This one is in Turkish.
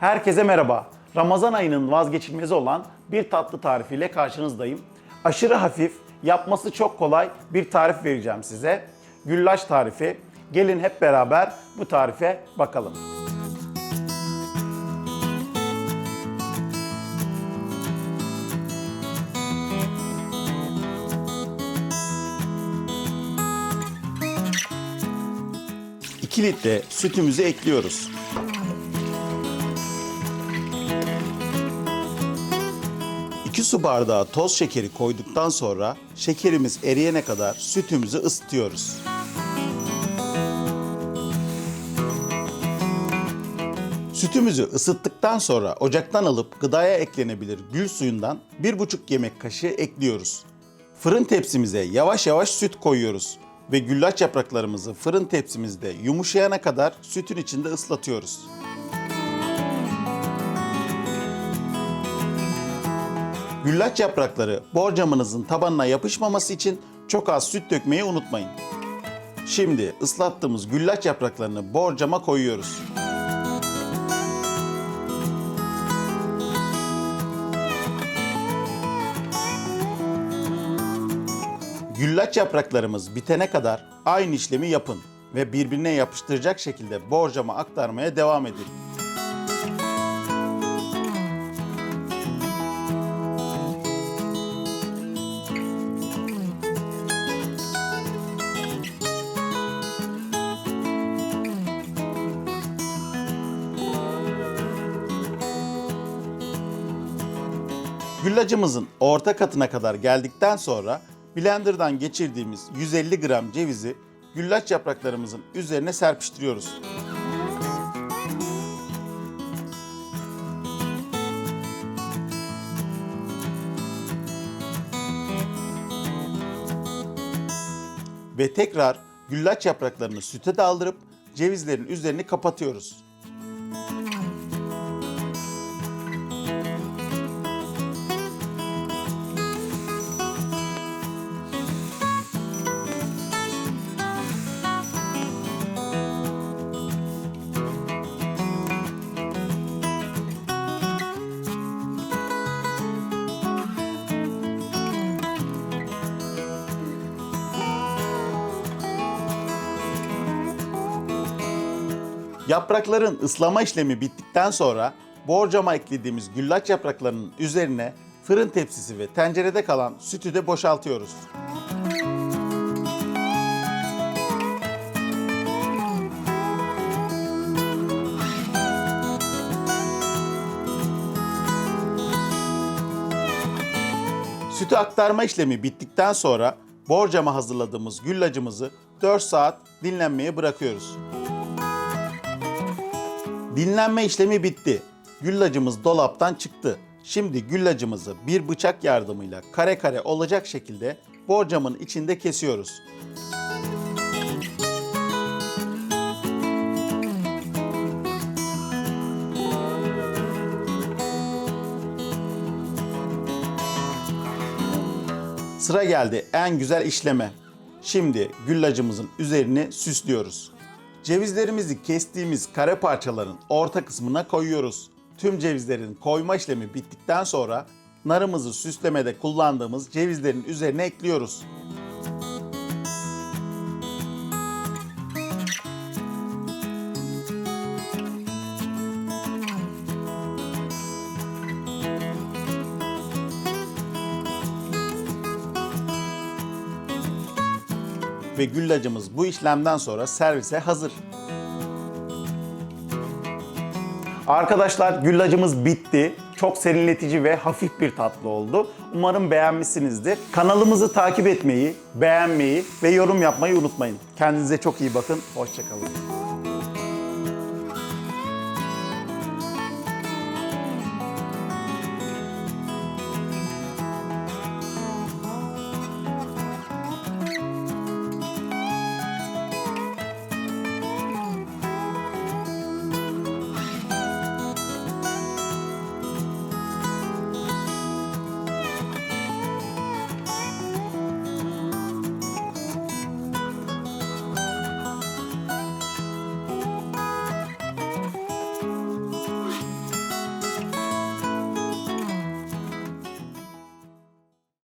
Herkese merhaba. Ramazan ayının vazgeçilmezi olan bir tatlı tarifiyle karşınızdayım. Aşırı hafif, yapması çok kolay bir tarif vereceğim size. Güllaç tarifi. Gelin hep beraber bu tarife bakalım. İki litre sütümüzü ekliyoruz. İki su bardağı toz şekeri koyduktan sonra şekerimiz eriyene kadar sütümüzü ısıtıyoruz. Sütümüzü ısıttıktan sonra ocaktan alıp gıdaya eklenebilir gül suyundan 1,5 yemek kaşığı ekliyoruz. Fırın tepsimize yavaş yavaş süt koyuyoruz ve güllaç yapraklarımızı fırın tepsimizde yumuşayana kadar sütün içinde ıslatıyoruz. Güllaç yaprakları borcamınızın tabanına yapışmaması için çok az süt dökmeyi unutmayın. Şimdi ıslattığımız güllaç yapraklarını borcama koyuyoruz. Güllaç yapraklarımız bitene kadar aynı işlemi yapın ve birbirine yapıştıracak şekilde borcama aktarmaya devam edin. Güllacımızın orta katına kadar geldikten sonra blenderdan geçirdiğimiz 150 gram cevizi güllaç yapraklarımızın üzerine serpiştiriyoruz. Ve tekrar güllaç yapraklarını süte daldırıp cevizlerin üzerini kapatıyoruz. Yaprakların ıslama işlemi bittikten sonra borcama eklediğimiz güllaç yapraklarının üzerine fırın tepsisi ve tencerede kalan sütü de boşaltıyoruz. Sütü aktarma işlemi bittikten sonra borcama hazırladığımız güllacımızı 4 saat dinlenmeye bırakıyoruz. Dinlenme işlemi bitti. Güllacımız dolaptan çıktı. Şimdi güllacımızı bir bıçak yardımıyla kare kare olacak şekilde borcamın içinde kesiyoruz. Sıra geldi en güzel işleme. Şimdi güllacımızın üzerini süslüyoruz. Cevizlerimizi kestiğimiz kare parçaların orta kısmına koyuyoruz. Tüm cevizlerin koyma işlemi bittikten sonra narımızı süslemede kullandığımız cevizlerin üzerine ekliyoruz. Ve güllacımız bu işlemden sonra servise hazır. Arkadaşlar güllacımız bitti. Çok serinletici ve hafif bir tatlı oldu. Umarım beğenmişsinizdir. Kanalımızı takip etmeyi, beğenmeyi ve yorum yapmayı unutmayın. Kendinize çok iyi bakın. Hoşçakalın.